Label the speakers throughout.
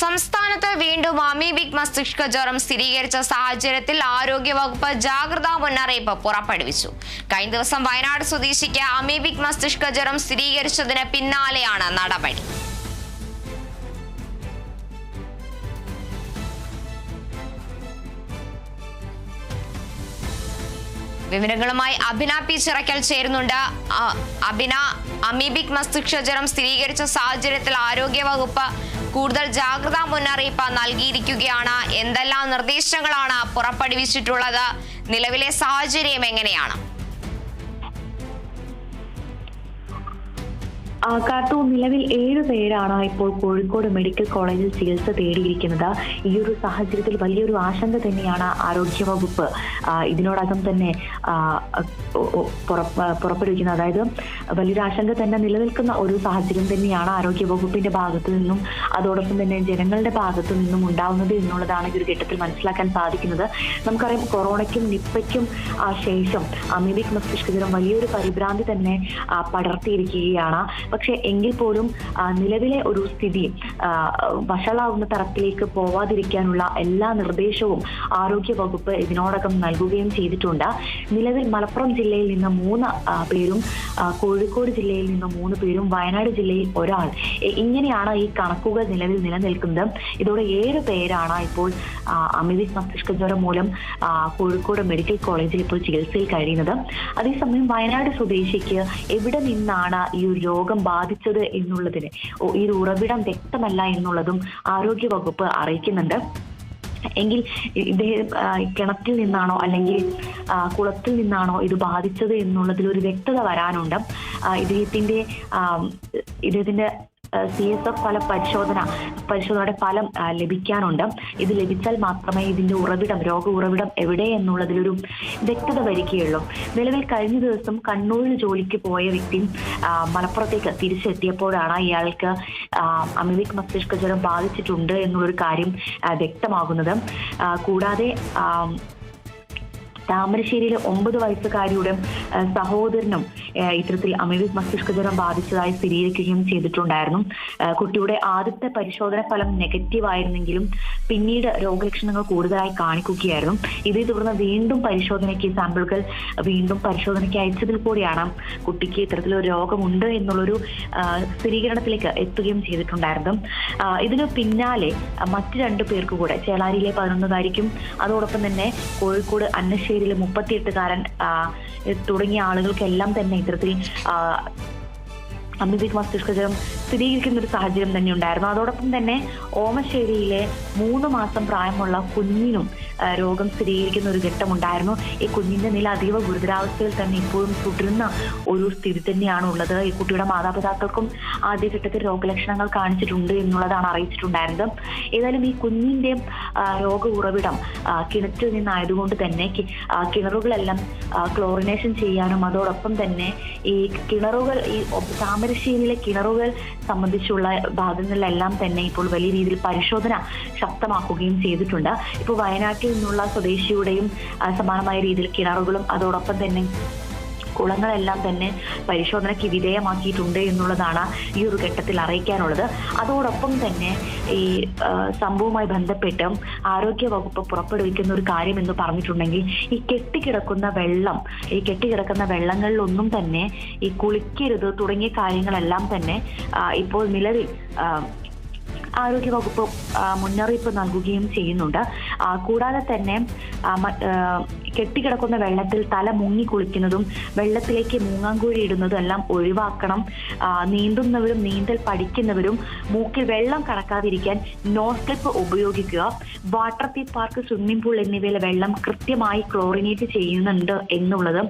Speaker 1: സംസ്ഥാനത്ത് വീണ്ടും അമീബിക് മസ്തിഷ്ക ജ്വരം സ്ഥിരീകരിച്ച സാഹചര്യത്തിൽ ആരോഗ്യവകുപ്പ് ജാഗ്രതാ മുന്നറിയിപ്പ് പുറപ്പെടുവിച്ചു. കഴിഞ്ഞ ദിവസം വയനാട് സ്വദേശിക്ക് അമീബിക് മസ്തിഷ്ക ജ്വരം സ്ഥിരീകരിച്ചതിന് പിന്നാലെയാണ് നടപടി. വിവരങ്ങളുമായി അഭിന പി ചിറക്കൽ ചേരുന്നുണ്ട്. അഭിന അമീബിക് മസ്തിഷ്കജ്വരം സ്ഥിരീകരിച്ച സാഹചര്യത്തിൽ ആരോഗ്യ വകുപ്പ് കൂടുതൽ ജാഗ്രതാ മുന്നറിയിപ്പ് നൽകിയിരിക്കുകയാണ്. എന്തെല്ലാം നിർദ്ദേശങ്ങളാണ് പുറപ്പെടുവിച്ചിട്ടുള്ളത്? നിലവിലെ സാഹചര്യം എങ്ങനെയാണ്?
Speaker 2: കാത്തു നിലവിൽ ഏഴ് പേരാണ് ഇപ്പോൾ കോഴിക്കോട് മെഡിക്കൽ കോളേജിൽ ചികിത്സ തേടിയിരിക്കുന്നത്. ഈ ഒരു സാഹചര്യത്തിൽ വലിയൊരു ആശങ്ക തന്നെയാണ് ആരോഗ്യവകുപ്പ്. ഇതിനോടകം തന്നെ പുറപ്പെടുവിക്കുന്നത്. അതായത് വലിയൊരു ആശങ്ക തന്നെ നിലനിൽക്കുന്ന ഒരു സാഹചര്യം തന്നെയാണ് ആരോഗ്യവകുപ്പിന്റെ ഭാഗത്തു നിന്നും അതോടൊപ്പം തന്നെ ജനങ്ങളുടെ ഭാഗത്തു നിന്നും ഉണ്ടാവുന്നത് എന്നുള്ളതാണ് ഈ ഒരു ഘട്ടത്തിൽ മനസ്സിലാക്കാൻ സാധിക്കുന്നത്. നമുക്കറിയാം കൊറോണയ്ക്കും നിപ്പയ്ക്കും ശേഷം അമീബിക് മസ്തിഷ്കജ്വരം വലിയൊരു പരിഭ്രാന്തി തന്നെ പടർത്തിയിരിക്കുകയാണ്. പക്ഷെ എങ്കിൽ പോലും നിലവിലെ ഒരു സ്ഥിതി വഷളാവുന്ന തരത്തിലേക്ക് പോവാതിരിക്കാനുള്ള എല്ലാ നിർദ്ദേശവും ആരോഗ്യ വകുപ്പ് ഇതിനോടകം നൽകുകയും ചെയ്തിട്ടുണ്ട്. നിലവിൽ മലപ്പുറം ജില്ലയിൽ നിന്ന് മൂന്ന് പേരും കോഴിക്കോട് ജില്ലയിൽ നിന്ന് മൂന്ന് പേരും വയനാട് ജില്ലയിൽ ഒരാൾ. ഇങ്ങനെയാണ് ഈ കണക്കുകൾ നിലവിൽ നിലനിൽക്കുന്നത്. ഇതോടെ ഏഴ് പേരാണ് ഇപ്പോൾ ആ, അമിതിക് മസ്തിഷ്ക ജ്വരം മൂലം കോഴിക്കോട് മെഡിക്കൽ കോളേജിൽ ഇപ്പോൾ ചികിത്സയിൽ കഴിയുന്നത്. അതേസമയം വയനാട് സ്വദേശിക്ക് എവിടെ നിന്നാണ് ഈ ഒരു രോഗം ബാധിച്ചത് എന്നുള്ളതിന്. ഈ ഉറവിടം വ്യക്തമല്ല എന്നുള്ളതും ആരോഗ്യ വകുപ്പ് അറിയിക്കുന്നുണ്ട്. എങ്കിൽ ഇദ്ദേഹം കിണറ്റിൽ നിന്നാണോ അല്ലെങ്കിൽ കുളത്തിൽ നിന്നാണോ ഇത് ബാധിച്ചത് എന്നുള്ളതിൽ ഒരു വ്യക്തത വരാനുണ്ട്. ഇദ്ദേഹത്തിന്റെ ഇദ്ദേഹത്തിന്റെ സി എസ് എഫ് ഫല പരിശോധന പരിശോധനയുടെ ഫലം ലഭിക്കാനുണ്ട്. ഇത് ലഭിച്ചാൽ മാത്രമേ ഇതിന്റെ ഉറവിടം രോഗ ഉറവിടം എവിടെ എന്നുള്ളതിലൊരു വ്യക്തത വരികയുള്ളൂ. നിലവിൽ കഴിഞ്ഞ ദിവസം കണ്ണൂരിൽ ജോലിക്ക് പോയ വ്യക്തി മലപ്പുറത്തേക്ക് തിരിച്ചെത്തിയപ്പോഴാണ് ഇയാൾക്ക് അമിവിക് മസ്തിഷ്ക ജ്വരം ബാധിച്ചിട്ടുണ്ട് എന്നുള്ളൊരു കാര്യം വ്യക്തമാകുന്നത്. കൂടാതെ താമരശ്ശേരിയിലെ ഒമ്പത് വയസ്സുകാരിയുടെ സഹോദരനും ഇത്തരത്തിൽ അമിവിക് മസ്തിഷ്ക ജ്വരം ബാധിച്ചതായി സ്ഥിരീകരിക്കുകയും ചെയ്തിട്ടുണ്ടായിരുന്നു. കുട്ടിയുടെ ആദ്യത്തെ പരിശോധന ഫലം നെഗറ്റീവ് ആയിരുന്നെങ്കിലും പിന്നീട് രോഗലക്ഷണങ്ങൾ കൂടുതലായി കാണിക്കുകയായിരുന്നു. ഇതേ തുടർന്ന് വീണ്ടും പരിശോധനയ്ക്ക് സാമ്പിളുകൾ വീണ്ടും പരിശോധനയ്ക്ക് അയച്ചതിൽ കൂടിയാണ് കുട്ടിക്ക് ഇത്തരത്തിലൊരു രോഗമുണ്ട് എന്നുള്ളൊരു സ്ഥിരീകരണത്തിലേക്ക് എത്തുകയും ചെയ്തിട്ടുണ്ടായിരുന്നു ഇതിനു പിന്നാലെ മറ്റു രണ്ടു പേർക്ക് കൂടെ ചേളാരിയിലെ പതിനൊന്നുകാരിക്കും അതോടൊപ്പം തന്നെ കോഴിക്കോട് അന്നശ്ശേരിയിലെ മുപ്പത്തിയെട്ടുകാരൻ തുടങ്ങിയ ആളുകൾക്കെല്ലാം തന്നെ ഇത്തരത്തിൽ അമിതിക് മസ്തിഷ്ക ജ്വരം സ്ഥിരീകരിക്കുന്ന ഒരു സാഹചര്യം തന്നെ ഉണ്ടായിരുന്നു അതോടൊപ്പം തന്നെ ഓമശ്ശേരിയിലെ മൂന്ന് മാസം പ്രായമുള്ള കുഞ്ഞിനും രോഗം സ്ഥിരീകരിക്കുന്ന ഒരു ഘട്ടമുണ്ടായിരുന്നു. ഈ കുഞ്ഞിന്റെ നില അതീവ ഗുരുതരാവസ്ഥയിൽ തന്നെ ഇപ്പോഴും തുടരുന്ന ഒരു സ്ഥിതി തന്നെയാണ് ഉള്ളത്. ഈ കുട്ടിയുടെ മാതാപിതാക്കൾക്കും ആദ്യഘട്ടത്തിൽ രോഗലക്ഷണങ്ങൾ കാണിച്ചിട്ടുണ്ട് എന്നുള്ളതാണ് അറിയിച്ചിട്ടുണ്ടായിരുന്നത്. ഏതായാലും ഈ കുഞ്ഞിന്റെ രോഗ ഉറവിടം കിണറ്റിൽ നിന്നായതുകൊണ്ട് തന്നെ കിണറുകളെല്ലാം ക്ലോറിനേഷൻ ചെയ്യാനും അതോടൊപ്പം തന്നെ ഈ കിണറുകൾ ഈ താമരശ്ശേരിയിലെ കിണറുകൾ സംബന്ധിച്ചുള്ള ഭാഗങ്ങളിലെല്ലാം തന്നെ ഇപ്പോൾ വലിയ രീതിയിൽ പരിശോധന ശക്തമാക്കുകയും ചെയ്തിട്ടുണ്ട്. ഇപ്പോൾ വയനാട്ടിൽ നിന്നുള്ള സ്വദേശിയുടെയും സമാനമായ രീതിയിൽ കിണറുകളും അതോടൊപ്പം തന്നെ കുളങ്ങളെല്ലാം തന്നെ പരിശോധനയ്ക്ക് വിധേയമാക്കിയിട്ടുണ്ട് എന്നുള്ളതാണ് ഈ ഒരു ഘട്ടത്തിൽ അറിയിക്കാനുള്ളത്. അതോടൊപ്പം തന്നെ ഈ സംഭവവുമായി ബന്ധപ്പെട്ട് ആരോഗ്യ വകുപ്പ് പുറപ്പെടുവിക്കുന്ന ഒരു കാര്യം എന്ന് പറഞ്ഞിട്ടുണ്ടെങ്കിൽ ഈ കെട്ടിക്കിടക്കുന്ന വെള്ളം ഈ കെട്ടിക്കിടക്കുന്ന വെള്ളങ്ങളിലൊന്നും തന്നെ ഈ കുളിക്കരുത് തുടങ്ങിയ കാര്യങ്ങളെല്ലാം തന്നെ ഇപ്പോൾ നിലവിൽ ആരോഗ്യവകുപ്പ് വകുപ്പ് മുന്നറിയിപ്പ് നൽകുകയും ചെയ്യുന്നുണ്ട്. കൂടാതെ തന്നെ കെട്ടിക്കിടക്കുന്ന വെള്ളത്തിൽ തല മുങ്ങി കുളിക്കുന്നതും വെള്ളത്തിലേക്ക് മൂങ്ങാങ്കുഴി ഇടുന്നതും എല്ലാം ഒഴിവാക്കണം. നീന്തുന്നവരും നീന്തൽ പഠിക്കുന്നവരും മൂക്കിൽ വെള്ളം കടക്കാതിരിക്കാൻ നോസ് സ്ലിപ്പ് ഉപയോഗിക്കുക. Water theme park swimming pool എന്നിവയിലെ വെള്ളം കൃത്യമായി ക്ലോറിനേറ്റ് ചെയ്യുന്നുണ്ട് എന്നുള്ളത്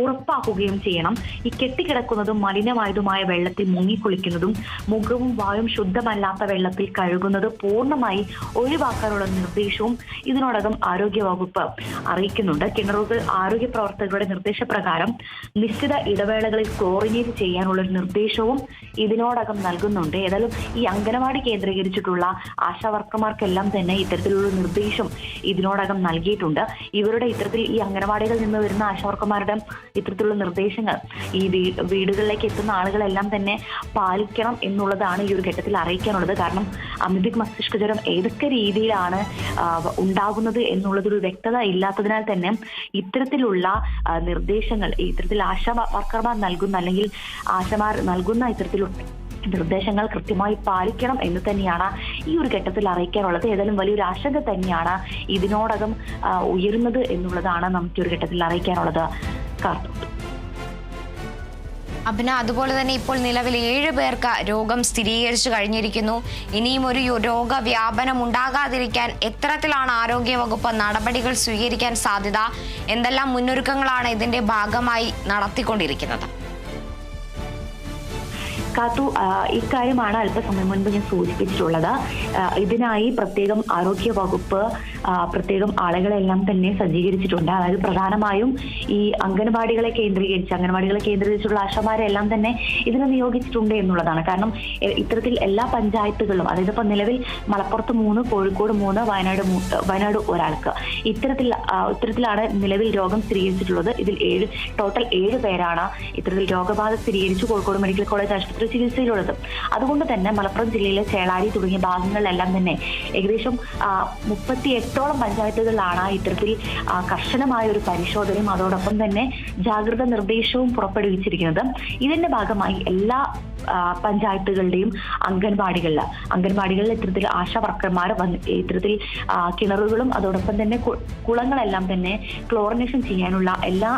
Speaker 2: ഉറപ്പാക്കുകയും ചെയ്യണം. ഈ കെട്ടിക്കിടക്കുന്നതും മലിനമായതുമായ വെള്ളത്തിൽ മുങ്ങി കുളിക്കുന്നതും മുഖവും വായും ശുദ്ധമല്ലാത്ത വെള്ളത്തിൽ കഴുകുന്നത് പൂർണമായി ഒഴിവാക്കാനുള്ള നിർദ്ദേശവും ഇതിനോടകം ആരോഗ്യ വകുപ്പ് അറിയിക്കുന്നുണ്ട്. കിണറുകൾ ആരോഗ്യ പ്രവർത്തകരുടെ നിർദ്ദേശപ്രകാരം നിശ്ചിത ഇടവേളകളിൽ ക്ലോറിനേറ്റ് ചെയ്യാനുള്ള ഒരു നിർദ്ദേശവും ഇതിനോടകം നൽകുന്നുണ്ട്. ഏതായാലും ഈ അംഗനവാടി കേന്ദ്രീകരിച്ചിട്ടുള്ള ആശാ വർക്കർമാർക്കെല്ലാം തന്നെ ഇത്തരത്തിലുള്ള നിർദ്ദേശം ഇതിനോടകം നൽകിയിട്ടുണ്ട്. ഇവരുടെ ഇത്തരത്തിൽ ഈ അംഗനവാടികളിൽ നിന്ന് വരുന്ന ആശാവർക്കർമാരുടെ ഇത്തരത്തിലുള്ള നിർദ്ദേശങ്ങൾ ഈ വീടുകളിലേക്ക് എത്തുന്ന ആളുകളെല്ലാം തന്നെ പാലിക്കണം എന്നുള്ളതാണ് ഈ ഒരു ഘട്ടത്തിൽ അറിയിക്കാനുള്ളത്. കാരണം അമിബിക് മസ്തിഷ്കജ്വരം ഏതൊക്കെ രീതിയിലാണ് ഉണ്ടാകുന്നത് എന്നുള്ളതൊരു വ്യക്തത ഇല്ലാത്തതിനാൽ തന്നെ ഇത്തരത്തിലുള്ള നിർദ്ദേശങ്ങൾ ഇത്തരത്തിൽ ആശാ വർക്കർമാർ നൽകുന്ന അല്ലെങ്കിൽ ആശമാർ നൽകുന്ന ഇത്തരത്തിലുള്ള നിർദ്ദേശങ്ങൾ കൃത്യമായി പാലിക്കണം എന്ന് തന്നെയാണ് ഈ ഒരു ഘട്ടത്തിൽ അറിയിക്കാനുള്ളത്. ഏതായാലും വലിയൊരു ആശങ്ക തന്നെയാണ് ഇതിനോടകം ഉയരുന്നത് എന്നുള്ളതാണ് നമുക്ക് ഈ ഒരു ഘട്ടത്തിൽ അറിയിക്കാനുള്ളത്. കാർട്ടൂൺ
Speaker 1: അഭിന അതുപോലെ തന്നെ ഇപ്പോൾ നിലവിൽ ഏഴ് പേർക്ക് രോഗം സ്ഥിരീകരിച്ചു കഴിഞ്ഞിരിക്കുന്നു. ഇനിയും ഒരു രോഗവ്യാപനം ഉണ്ടാകാതിരിക്കാൻ എത്തരത്തിലാണ് ആരോഗ്യവകുപ്പ് നടപടികൾ സ്വീകരിക്കാൻ സാധ്യത. എന്തെല്ലാം മുന്നൊരുക്കങ്ങളാണ് ഇതിന്റെ ഭാഗമായി നടത്തിക്കൊണ്ടിരിക്കുന്നത്?
Speaker 2: കാത്തു ഇക്കാര്യമാണ് അല്പസമയം മുൻപ് ഞാൻ സൂചിപ്പിച്ചിട്ടുള്ളത്. ഇതിനായി പ്രത്യേകം ആരോഗ്യ വകുപ്പ് പ്രത്യേകം ആളുകളെല്ലാം തന്നെ സജ്ജീകരിച്ചിട്ടുണ്ട്. അതായത് പ്രധാനമായും ഈ അംഗൻവാടികളെ കേന്ദ്രീകരിച്ച് അംഗൻവാടികളെ കേന്ദ്രീകരിച്ചുള്ള ആശമാരെ എല്ലാം തന്നെ ഇതിനെ നിയോഗിച്ചിട്ടുണ്ട് എന്നുള്ളതാണ്. കാരണം ഇത്തരത്തിൽ എല്ലാ പഞ്ചായത്തുകളും അതായത് ഇപ്പൊ നിലവിൽ മലപ്പുറത്ത് മൂന്ന് കോഴിക്കോട് മൂന്ന് വയനാട് വയനാട് ഒരാൾക്ക്. ഇത്തരത്തിൽ ഇത്തരത്തിലാണ് നിലവിൽ രോഗം സ്ഥിരീകരിച്ചിട്ടുള്ളത്. ഇതിൽ ഏഴ് ടോട്ടൽ ഏഴ് പേരാണ് ഇത്തരത്തിൽ രോഗബാധ സ്ഥിരീകരിച്ച്. കോഴിക്കോട് മെഡിക്കൽ കോളേജ് ആശുപത്രി ചികിത്സയിലുള്ളത്. അതുകൊണ്ട് തന്നെ മലപ്പുറം ജില്ലയിലെ ചേളാരി തുടങ്ങിയ ഭാഗങ്ങളിലെല്ലാം തന്നെ ഏകദേശം മുപ്പത്തി എട്ടോളം പഞ്ചായത്തുകളിലാണ് ഇത്തരത്തിൽ കർശനമായ ഒരു പരിശോധനയും അതോടൊപ്പം തന്നെ ജാഗ്രത നിർദ്ദേശവും പുറപ്പെടുവിച്ചിരിക്കുന്നത്. ഇതിന്റെ ഭാഗമായി എല്ലാ പഞ്ചായത്തുകളുടെയും അംഗൻവാടികളിൽ അംഗൻവാടികളിൽ ഇത്തരത്തിൽ ആശാ വർക്കർമാർ വന്ന് ഇത്തരത്തിൽ കിണറുകളും അതോടൊപ്പം തന്നെ കുളങ്ങളെല്ലാം തന്നെ ക്ലോറിനേഷൻ ചെയ്യാനുള്ള എല്ലാ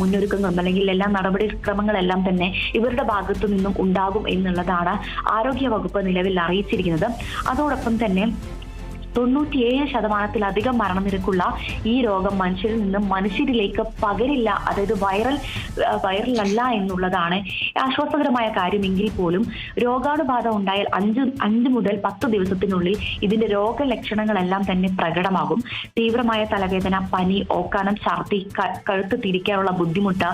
Speaker 2: മുന്നൊരുക്കങ്ങളും അല്ലെങ്കിൽ എല്ലാ നടപടിക്രമങ്ങളെല്ലാം തന്നെ ഇവരുടെ ഭാഗത്തു നിന്നും ഉണ്ടാകും എന്നുള്ളതാണ് ആരോഗ്യ വകുപ്പ് നിലവിൽ അറിയിച്ചിരിക്കുന്നത്. അതോടൊപ്പം തന്നെ തൊണ്ണൂറ്റിയേഴ് ശതമാനത്തിലധികം മരണനിരക്കുള്ള ഈ രോഗം മനുഷ്യരിൽ നിന്ന് മനുഷ്യരിലേക്ക് പകരില്ല. അതായത് വൈറൽ വൈറലല്ല എന്നുള്ളതാണ് ആശ്വാസകരമായ കാര്യമെങ്കിൽ പോലും രോഗാണുബാധ ഉണ്ടായാൽ അഞ്ച് അഞ്ച് മുതൽ പത്ത് ദിവസത്തിനുള്ളിൽ ഇതിന്റെ രോഗലക്ഷണങ്ങളെല്ലാം തന്നെ പ്രകടമാകും. തീവ്രമായ തലവേദന പനി ഓക്കാനം ഛർദി കഴുത്ത് തിരിക്കാനുള്ള ബുദ്ധിമുട്ട്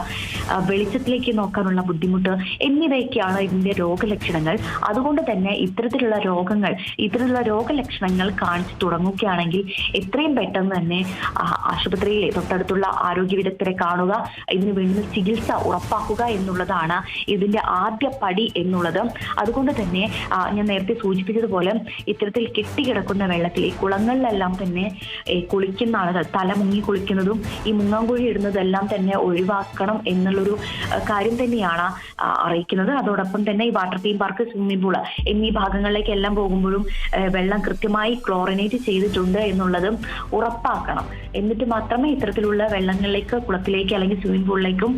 Speaker 2: വെളിച്ചത്തിലേക്ക് നോക്കാനുള്ള ബുദ്ധിമുട്ട് എന്നിവയൊക്കെയാണ് ഇതിന്റെ രോഗലക്ഷണങ്ങൾ. അതുകൊണ്ട് തന്നെ ഇത്തരത്തിലുള്ള രോഗങ്ങൾ ഇത്തരത്തിലുള്ള രോഗലക്ഷണങ്ങൾ കാണിച്ചു തുടങ്ങുകയാണെങ്കിൽ എത്രയും പെട്ടെന്ന് തന്നെ ആശുപത്രിയിലെ തൊട്ടടുത്തുള്ള ആരോഗ്യ വിദഗ്ധരെ കാണുക ഇതിന് വേണ്ടുന്ന ചികിത്സ ഉറപ്പാക്കുക എന്നുള്ളതാണ് ഇതിന്റെ ആദ്യ പടി എന്നുള്ളത്. അതുകൊണ്ട് തന്നെ ഞാൻ നേരത്തെ സൂചിപ്പിച്ചതുപോലെ ഇത്തരത്തിൽ കെട്ടിക്കിടക്കുന്ന വെള്ളത്തിൽ ഈ കുളങ്ങളിലെല്ലാം തന്നെ കുളിക്കുന്ന ആളുകൾ തല മുങ്ങി കുളിക്കുന്നതും ഈ മുങ്ങാങ്കുഴി ഇടുന്നതെല്ലാം തന്നെ ഒഴിവാക്കണം എന്നുള്ളൊരു കാര്യം തന്നെയാണ് അറിയിക്കുന്നത്. അതോടൊപ്പം തന്നെ ഈ water theme park swimming pool എന്നീ ഭാഗങ്ങളിലേക്കെല്ലാം പോകുമ്പോഴും വെള്ളം കൃത്യമായി ക്ലോറിനേറ്റ് ചെയ്തിട്ടുണ്ട് എന്നുള്ളതും ഉറപ്പാക്കണം. എന്നിട്ട് മാത്രമേ ഇത്തരത്തിലുള്ള വെള്ളങ്ങളിലേക്ക് കുളത്തിലേക്ക് അല്ലെങ്കിൽ സ്വിമ്മിംഗ് പൂളിലേക്കും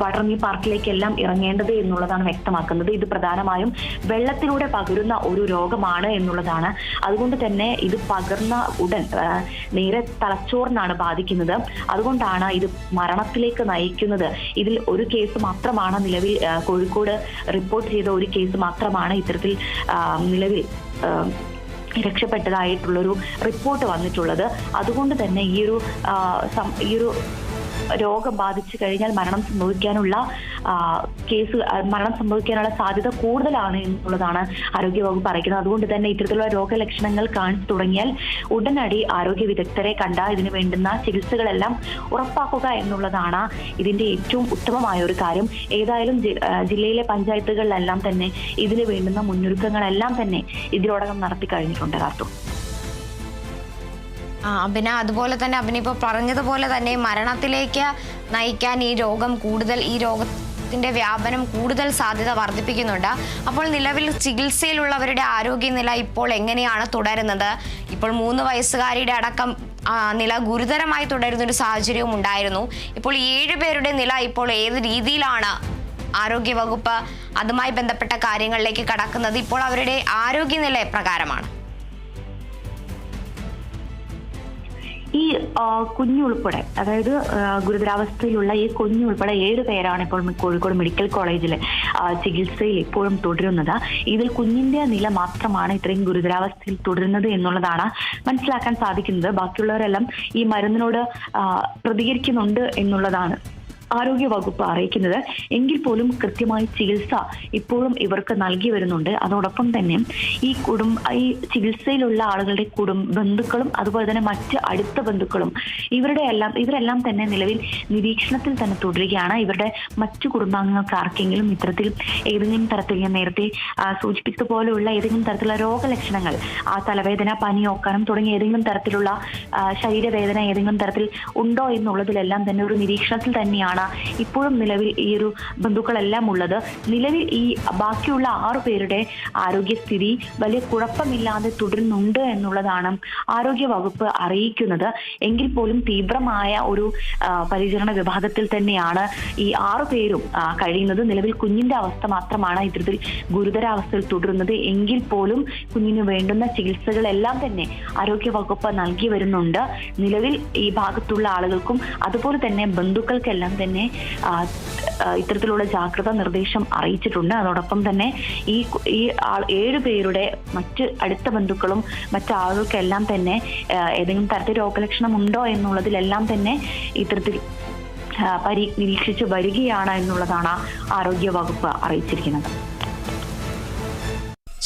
Speaker 2: വാട്ടർ തീം പാർക്കിലേക്കെല്ലാം ഇറങ്ങേണ്ടത് എന്നുള്ളതാണ് വ്യക്തമാക്കുന്നത്. ഇത് പ്രധാനമായും വെള്ളത്തിലൂടെ പകരുന്ന ഒരു രോഗമാണ് എന്നുള്ളതാണ്. അതുകൊണ്ട് തന്നെ ഇത് പകർന്ന ഉടൻ നേരെ തലച്ചോറിനാണ് ബാധിക്കുന്നത്. അതുകൊണ്ടാണ് ഇത് മരണത്തിലേക്ക് നയിക്കുന്നത്. ഇതിൽ ഒരു കേസ് മാത്രമാണ് നിലവിൽ കോഴിക്കോട് റിപ്പോർട്ട് ചെയ്ത ഒരു കേസ് മാത്രമാണ് ഇത്തരത്തിൽ നിലവിൽ രക്ഷപ്പെട്ടതായിട്ടുള്ളൊരു റിപ്പോർട്ട് വന്നിട്ടുള്ളത്. അതുകൊണ്ട് തന്നെ ഈ ഒരു ഈ ഒരു രോഗം ബാധിച്ചു കഴിഞ്ഞാൽ മരണം സംഭവിക്കാനുള്ള കേസ് മരണം സംഭവിക്കാനുള്ള സാധ്യത കൂടുതലാണ് എന്നുള്ളതാണ് ആരോഗ്യവകുപ്പ് പറയുന്നത്. അതുകൊണ്ട് തന്നെ ഇത്തരത്തിലുള്ള രോഗലക്ഷണങ്ങൾ കാണിച്ചു തുടങ്ങിയാൽ ഉടനടി ആരോഗ്യ വിദഗ്ധരെ കണ്ട ഇതിന് വേണ്ടുന്ന ചികിത്സകളെല്ലാം ഉറപ്പാക്കുക എന്നുള്ളതാണ് ഇതിന്റെ ഏറ്റവും ഉത്തമമായ ഒരു കാര്യം. ഏതായാലും ജില്ലയിലെ പഞ്ചായത്തുകളിലെല്ലാം തന്നെ ഇതിന് വേണ്ടുന്ന മുന്നൊരുക്കങ്ങളെല്ലാം തന്നെ ഇതിനോടകം നടത്തി കഴിഞ്ഞിട്ടുണ്ട് കാർത്തു.
Speaker 1: ആ അഭിന അതുപോലെ തന്നെ അഭിന പറഞ്ഞതുപോലെ തന്നെ മരണത്തിലേക്ക് നയിക്കാൻ ഈ രോഗം കൂടുതൽ ഈ രോഗ രോഗത്തിന്റെ വ്യാപനം കൂടുതൽ സാധ്യത വർദ്ധിപ്പിക്കുന്നുണ്ട്. അപ്പോൾ നിലവിൽ ചികിത്സയിലുള്ളവരുടെ ആരോഗ്യനില ഇപ്പോൾ എങ്ങനെയാണ് തുടരുന്നത്? ഇപ്പോൾ മൂന്ന് വയസ്സുകാരിയുടെ അടക്കം നില ഗുരുതരമായി തുടരുന്ന ഒരു സാഹചര്യവും ഉണ്ടായിരുന്നു. ഇപ്പോൾ ഏഴ് പേരുടെ നില ഇപ്പോൾ ഏത് രീതിയിലാണ് ആരോഗ്യവകുപ്പ് അതുമായി ബന്ധപ്പെട്ട കാര്യങ്ങളിലേക്ക് കടക്കുന്നത്? ഇപ്പോൾ അവരുടെ ആരോഗ്യനില പ്രകാരമാണ്
Speaker 2: ഈ കുഞ്ഞുൾപ്പെടെ അതായത് ഗുരുതരാവസ്ഥയിലുള്ള ഈ കുഞ്ഞുൾപ്പെടെ ഏഴ് പേരാണ് ഇപ്പോൾ കോഴിക്കോട് മെഡിക്കൽ കോളേജിൽ ചികിത്സയിൽ ഇപ്പോഴും തുടരുന്നത്. ഇതിൽ കുഞ്ഞിന്റെ നില മാത്രമാണ് ഇത്രയും ഗുരുതരാവസ്ഥയിൽ തുടരുന്നത് എന്നുള്ളതാണ് മനസ്സിലാക്കാൻ സാധിക്കുന്നത്. ബാക്കിയുള്ളവരെല്ലാം ഈ മരുന്നിനോട് പ്രതികരിക്കുന്നുണ്ട് എന്നുള്ളതാണ്. ആരോഗ്യ വകുപ്പ് അറിയിക്കുന്നത്. എങ്കിൽ പോലും കൃത്യമായി ചികിത്സ ഇപ്പോഴും ഇവർക്ക് നൽകി വരുന്നുണ്ട്. അതോടൊപ്പം തന്നെ ഈ കുടും ഈ ചികിത്സയിലുള്ള ആളുകളുടെ കുടും ബന്ധുക്കളും അതുപോലെ തന്നെ മറ്റ് അടുത്ത ബന്ധുക്കളും ഇവരുടെ എല്ലാം ഇവരെല്ലാം തന്നെ നിലവിൽ നിരീക്ഷണത്തിൽ തന്നെ തുടരുകയാണ്. ഇവരുടെ മറ്റു കുടുംബാംഗങ്ങൾക്ക് ആർക്കെങ്കിലും ഇത്തരത്തിൽ ഏതെങ്കിലും തരത്തിൽ ഞാൻ നേരത്തെ സൂചിപ്പിച്ചതുപോലെയുള്ള ഏതെങ്കിലും തരത്തിലുള്ള രോഗലക്ഷണങ്ങൾ ആ തലവേദന പനി ഓക്കാനം തുടങ്ങിയ ഏതെങ്കിലും തരത്തിലുള്ള ശരീരവേദന ഏതെങ്കിലും തരത്തിൽ ഉണ്ടോ എന്നുള്ളതിലെല്ലാം തന്നെ ഒരു നിരീക്ഷണത്തിൽ തന്നെയാണ് ഇപ്പോഴും നിലവിൽ ഈ ഒരു ബന്ധുക്കളെല്ലാം ഉള്ളത്. നിലവിൽ ഈ ബാക്കിയുള്ള ആറു പേരുടെ ആരോഗ്യസ്ഥിതി വലിയ കുഴപ്പമില്ലാതെ തുടരുന്നുണ്ട് എന്നുള്ളതാണ് ആരോഗ്യ വകുപ്പ് അറിയിക്കുന്നത്. എങ്കിൽ പോലും തീവ്രമായ ഒരു പരിചരണ വിഭാഗത്തിൽ തന്നെയാണ് ഈ ആറു പേരും കഴിയുന്നത്. നിലവിൽ കുഞ്ഞിന്റെ അവസ്ഥ മാത്രമാണ് ഇത്തരത്തിൽ ഗുരുതരാവസ്ഥയിൽ തുടരുന്നത്. എങ്കിൽ പോലും കുഞ്ഞിന് വേണ്ടുന്ന ചികിത്സകളെല്ലാം തന്നെ ആരോഗ്യ വകുപ്പ് നൽകി വരുന്നുണ്ട്. നിലവിൽ ഈ ഭാഗത്തുള്ള ആളുകൾക്കും അതുപോലെ തന്നെ ബന്ധുക്കൾക്കെല്ലാം തന്നെ ആ, ഇത്തരത്തിലുള്ള ജാഗ്രതാ നിർദ്ദേശം അറിയിച്ചിട്ടുണ്ട്. അതോടൊപ്പം തന്നെ ഈ ഈ ആൾ ഏഴു പേരുടെ മറ്റ് അടുത്ത ബന്ധുക്കളും മറ്റു ആളുകൾക്കെല്ലാം തന്നെ ഏതെങ്കിലും തരത്തിൽ രോഗലക്ഷണം ഉണ്ടോ എന്നുള്ളതിലെല്ലാം തന്നെ ഇത്തരത്തിൽ പരി നിരീക്ഷിച്ച് വരികയാണ് എന്നുള്ളതാണ് ആരോഗ്യ വകുപ്പ് അറിയിച്ചിരിക്കുന്നത്.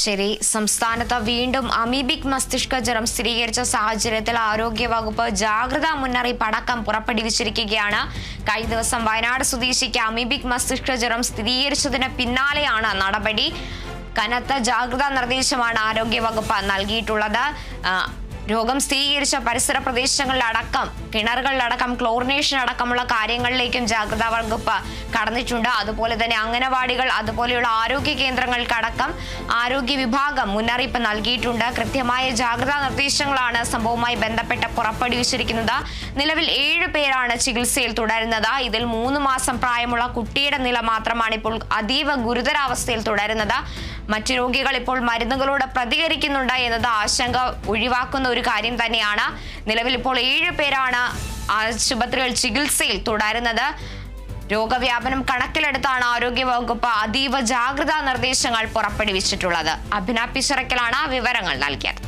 Speaker 1: ശരി സംസ്ഥാനത്ത് വീണ്ടും അമീബിക് മസ്തിഷ്ക ജ്വരം സ്ഥിരീകരിച്ച സാഹചര്യത്തിൽ ആരോഗ്യ വകുപ്പ് ജാഗ്രതാ മുന്നറിയിപ്പ് അടക്കം പുറപ്പെടുവിച്ചിരിക്കുകയാണ്. കഴിഞ്ഞ ദിവസം വയനാട് സ്വദേശിക്ക് അമീബിക് മസ്തിഷ്ക ജ്വരം സ്ഥിരീകരിച്ചതിന് പിന്നാലെയാണ് നടപടി. കനത്ത ജാഗ്രതാ നിർദ്ദേശമാണ് ആരോഗ്യ വകുപ്പ് നൽകിയിട്ടുള്ളത് രോഗം സ്ഥിരീകരിച്ച പരിസര പ്രദേശങ്ങളിലടക്കം കിണറുകളിലടക്കം ക്ലോറിനേഷൻ അടക്കമുള്ള കാര്യങ്ങളിലേക്കും ജാഗ്രതാ വകുപ്പ് കടന്നിട്ടുണ്ട്. അതുപോലെ തന്നെ അംഗനവാടികൾ അതുപോലെയുള്ള ആരോഗ്യ കേന്ദ്രങ്ങൾക്കടക്കം ആരോഗ്യ വിഭാഗം മുന്നറിയിപ്പ് നൽകിയിട്ടുണ്ട്. കൃത്യമായ ജാഗ്രതാ നിർദ്ദേശങ്ങളാണ് സംഭവവുമായി ബന്ധപ്പെട്ട് പുറപ്പെടുവിച്ചിരിക്കുന്നത്. നിലവിൽ ഏഴ് പേരാണ് ചികിത്സയിൽ തുടരുന്നത്. ഇതിൽ മൂന്ന് മാസം പ്രായമുള്ള കുട്ടിയുടെ നില മാത്രമാണ് ഇപ്പോൾ അതീവ ഗുരുതരാവസ്ഥയിൽ തുടരുന്നത്. മറ്റു രോഗികൾ ഇപ്പോൾ മരുന്നുകളോട് പ്രതികരിക്കുന്നുണ്ട് എന്നത് ആശങ്ക ഒഴിവാക്കുന്ന ഒരു കാര്യം തന്നെയാണ്. നിലവിൽ ഇപ്പോൾ ഏഴ് പേരാണ് ആശുപത്രികൾ ചികിത്സയിൽ തുടരുന്നത്. രോഗവ്യാപനം കണക്കിലെടുത്താണ് ആരോഗ്യവകുപ്പ് അതീവ ജാഗ്രതാ നിർദ്ദേശങ്ങൾ പുറപ്പെടുവിച്ചിട്ടുള്ളത്. അഭിന വിവരങ്ങൾ നൽകിയത്.